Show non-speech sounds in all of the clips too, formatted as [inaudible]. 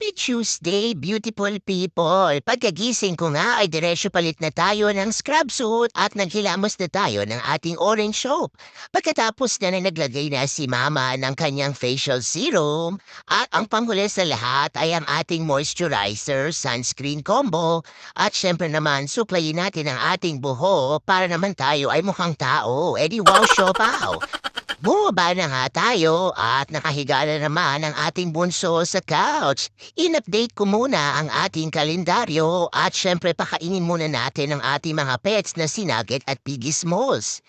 Happy Tuesday, beautiful people! Pagkagising ko nga ay diretso palit na tayo ng scrub suit at naghilamos na tayo ng ating orange soap. Pagkatapos na na naglagay na si mama ng kanyang facial serum at ang panghuli sa lahat ay ang ating moisturizer, sunscreen combo at syempre naman suplayin natin ang ating buho para naman tayo ay mukhang tao. Edi wow, siopaw! Bumaba na nga tayo at nakahiga na naman ang ating bunso sa couch. In-update ko muna ang ating kalendaryo at syempre pakainin muna natin ang ating mga pets na sinagit at piggy smalls.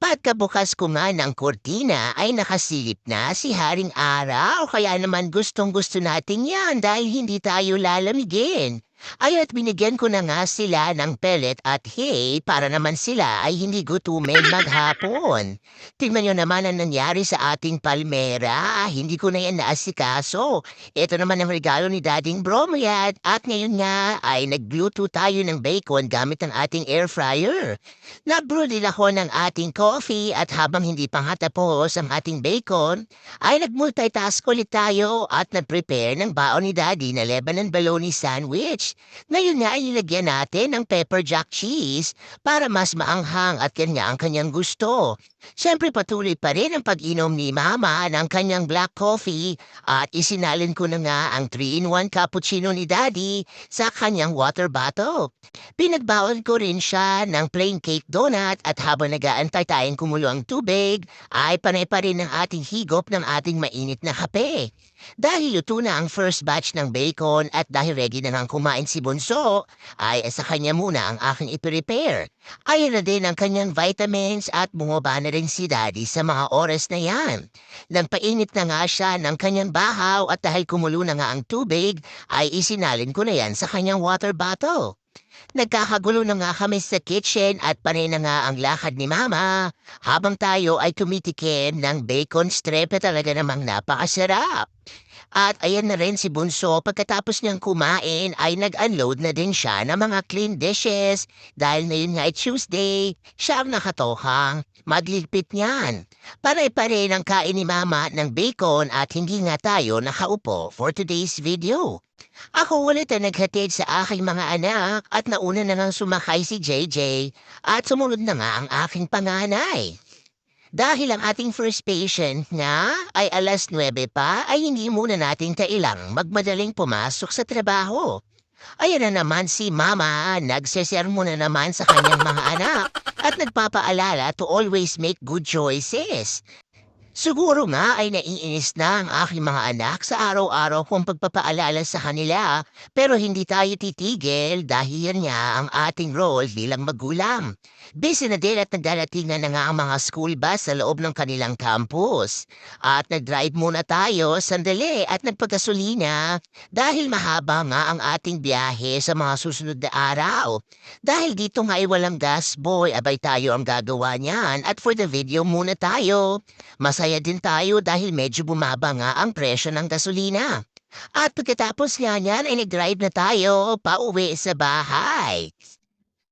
Pagkabukas ko nga ng kurtina ay nakasilip na si Haring Araw kaya naman gustong gusto natin yan dahil hindi tayo lalamigin. Ay at binigyan ko na nga sila ng pellet at hay para naman sila ay hindi gutumin maghapon. Tingnan nyo naman ang nangyari sa ating palmera. Hindi ko na yan naasikaso. Ito naman ang regalo ni Dading Bromyad. At ngayon nga ay nagluto tayo ng bacon gamit ang ating air fryer. Nabrew din ako ng ating coffee at habang hindi pa nga tapos ang ating bacon, ay nag-multitask ulit tayo at nag-prepare ng baon ni Daddy na Lebanon bologna sandwich. Ngayon nga ay nilagyan natin ng pepper jack cheese para mas maanghang at yan nga ang kanyang gusto. Siyempre patuloy pa rin ang pag-inom ni Mama ng kanyang black coffee at isinalin ko na nga ang 3-in-1 cappuccino ni Daddy sa kanyang water bottle. Pinagbaon ko rin siya ng plain cake donut at habang nag-aantay tayong kumulo ang tubig, ay panay pa rin ang ating higop ng ating mainit na kape. Dahil luto na ang first batch ng bacon at dahil ready na nang kumain si Bunso, ay sa kanya muna ang aking i-prepare. Ayon na din ang kanyang vitamins at bumaba na rin si Daddy sa mga oras na yan. Nang painit na nga siya ng kanyang bahaw at dahil kumulo na nga ang tubig, ay isinalin ko na yan sa kanyang water bottle. Nagkakagulo na nga kami sa kitchen at panay na nga ang lakad ni Mama habang tayo ay tumitikim ng bacon strepe talaga namang napakasarap. At ayan na rin si Bunso pagkatapos niyang kumain ay nag-unload na din siya ng mga clean dishes dahil ngayon nga ay Tuesday, siya ang nakatohang magligpit niyan. Pare-pare ng kain ni Mama ng bacon at hindi nga tayo nakaupo for today's video. Ako ulit ang naghatid sa aking mga anak at nauna na ngang sumakay si JJ at sumunod na nga ang aking panganay. Dahil ang ating first patient nga ay alas 9 pa ay hindi muna natin kailang magmadaling pumasok sa trabaho. Ayan na naman si Mama, nagsesermo na naman sa kanyang mga anak at nagpapaalala to always make good choices. Siguro nga ay naiinis na ang aking mga anak sa araw-araw kong pagpapaalala sa kanila pero hindi tayo titigil dahil yan nga ang ating role bilang magulang. Busy na din at nagdaratingan na nga ang mga school bus sa loob ng kanilang campus. At nag-drive muna tayo sandali at nagpagasolina dahil mahaba nga ang ating biyahe sa mga susunod na araw. Dahil dito nga ay walang gas boy, abay tayo ang gagawa niyan at for the video muna tayo. Masaya din tayo dahil medyo bumaba nga ang presyo ng gasolina. At pagkatapos nga niyan ay nag-drive na tayo pauwi sa bahay.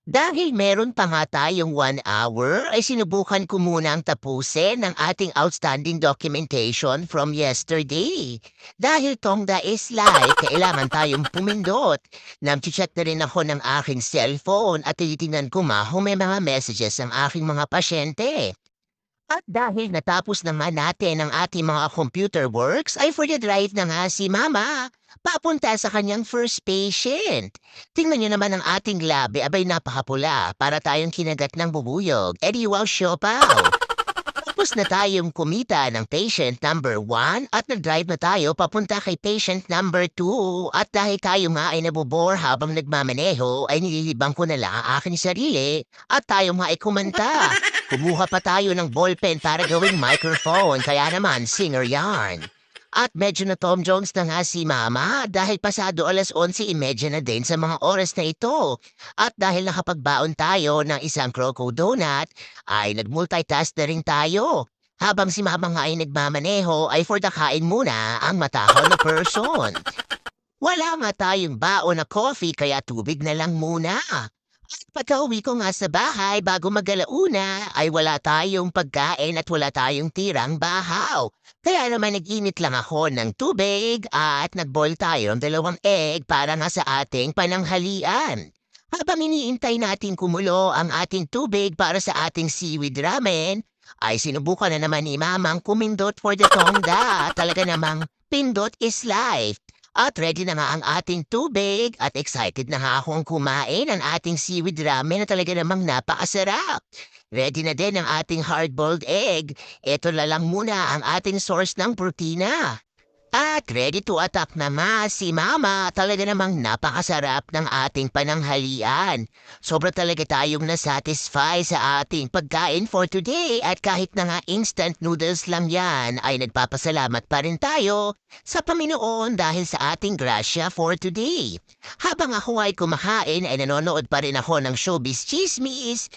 Dahil meron pa nga tayong one hour, ay sinubukan ko muna ang tapusin ng ating outstanding documentation from yesterday. Dahil Tongda is live, kailangan tayong pumindot. Nang-check na rin ako ng aking cellphone at tinitingnan ko ma may mga messages ang aking mga pasyente. At dahil natapos na nga natin ang ating mga computer works, ay for the drive na nga si Mama. Papunta sa kanyang first patient. Tingnan niyo naman ang ating labi, abay napakapula para tayong kinagat ng bubuyog. Eddie wow siopaw. Tapos na tayong kumita ng patient number 1 at nag-drive na tayo papunta kay patient number 2 at dahil tayo nga ay nabobore habang nagmamaneho ay nililibang ko na lang ang aking sarili at tayo nga ay kumanta. [laughs] Kumuha pa tayo ng ballpen para gawing microphone kaya naman singer yarn. At medyo na Tom Jones na nga si Mama dahil pasado alas 11.30 na din sa mga oras na ito. At dahil nakapagbaon tayo ng isang croco donut, ay nag-multitask na rin tayo. Habang si Mama nga ay nagmamaneho ay for kain muna ang matakaw na person. Wala nga tayong baon na coffee kaya tubig na lang muna. At pagka-uwi ko nga sa bahay bago mag-alauna ay wala tayong pagkain at wala tayong tirang bahaw. Kaya naman nag-init lang ako ng tubig at nag-boil tayo ng dalawang egg para nga sa ating pananghalian. Habang iniintay natin kumulo ang ating tubig para sa ating seaweed ramen, ay sinubukan na naman ni Mamang kumindot for the tongda. Talaga namang pindot is life. At ready na nga ang ating tubig at excited na nga akong kumain ng ating seaweed ramen na talaga namang napakasarap. Ready na din ang ating hard-boiled egg. Ito na lang muna ang ating source ng protina. At ready to attack na ma si Mama. Talaga namang napakasarap ng ating pananghalian. Sobra talaga tayong nasatisfy sa ating pagkain for today at kahit na nga instant noodles lang yan ay nagpapasalamat pa rin tayo sa Panginoon dahil sa ating grasya for today. Habang ako ay kumakain ay nanonood pa rin ako ng Showbiz Chismis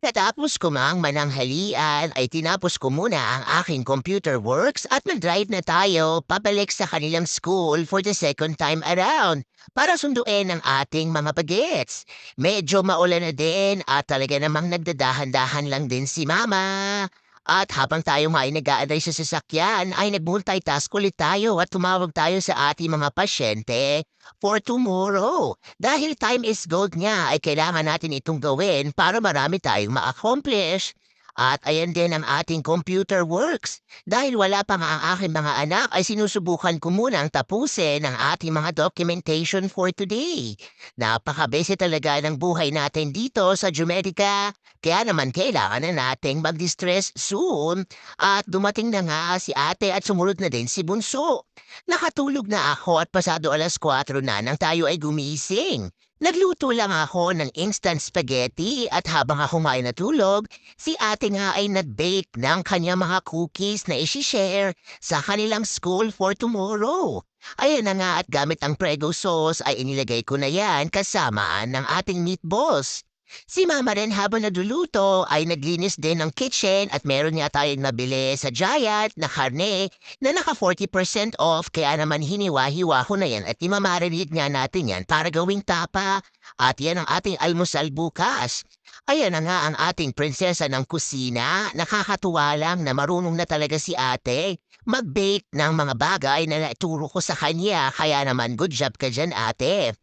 Pagkatapos ko mang mananghalian ay tinapos ko muna ang aking computer works at nag-drive na tayo pabalik sa kanilang school for the second time around para sunduin ang ating mga bagets. Medyo maulan na din at talaga namang nagdadahan-dahan lang din si mama. At habang tayo ay nag-aaday sa sasakyan, ay nag-multitask ulit tayo at tumawag tayo sa ating mga pasyente for tomorrow. Dahil time is gold nga ay kailangan natin itong gawin para marami tayong ma-accomplish. At ayan din ang ating computer works. Dahil wala pa nga ang aking mga anak ay sinusubukan ko munang tapusin ang ating mga documentation for today. Napaka-busy talaga ng buhay natin dito sa Jumedica. Kaya naman kailangan na nating mag-distress soon. At dumating na nga si ate at sumunod na din si Bunso. Nakatulog na ako at pasado alas 4 na nang tayo ay gumising. Nagluto lang ako ng instant spaghetti at habang ako ay natulog, si ate nga ay nag-bake ng kanyang mga cookies na isi-share sa kanilang school for tomorrow. Ayan na nga at gamit ang prego sauce ay inilagay ko na yan kasamaan ng ating meatballs. Si Mama rin habang nagluluto ay naglinis din ng kitchen at meron niya tayong nabili sa Giant na karne na naka 40% off kaya naman hiniwa-hiwa ko na yan at imamarinig nga natin yan para gawing tapa. At yan ang ating almusal bukas. Ayan na nga ang ating prinsesa ng kusina. Nakakatuwa lang na marunong na talaga si ate mag-bake ng mga bagay na naituro ko sa kanya. Kaya naman good job ka dyan ate.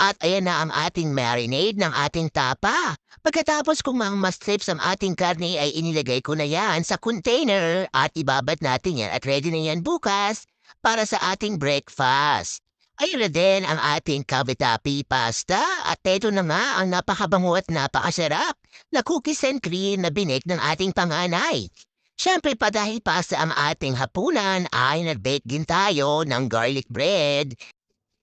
At ayan na ang ating marinade ng ating tapa. Pagkatapos kung mga strips ang ating karne ay inilagay ko na yan sa container at ibabat natin yan at ready na yan bukas para sa ating breakfast. Ayun na din ang ating kabitapi pasta at ito na nga ang napakabango at napakasarap na cookies and cream na binig ng ating panganay. Siyempre pa dahil pasta ang ating hapunan ay nag-bake din tayo ng garlic bread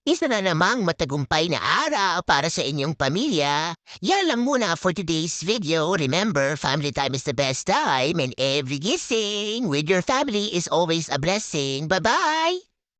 isa na namang matagumpay na araw para sa inyong pamilya. Yan lang muna for today's video. Remember, family time is the best time and every gising with your family is always a blessing. Bye-bye!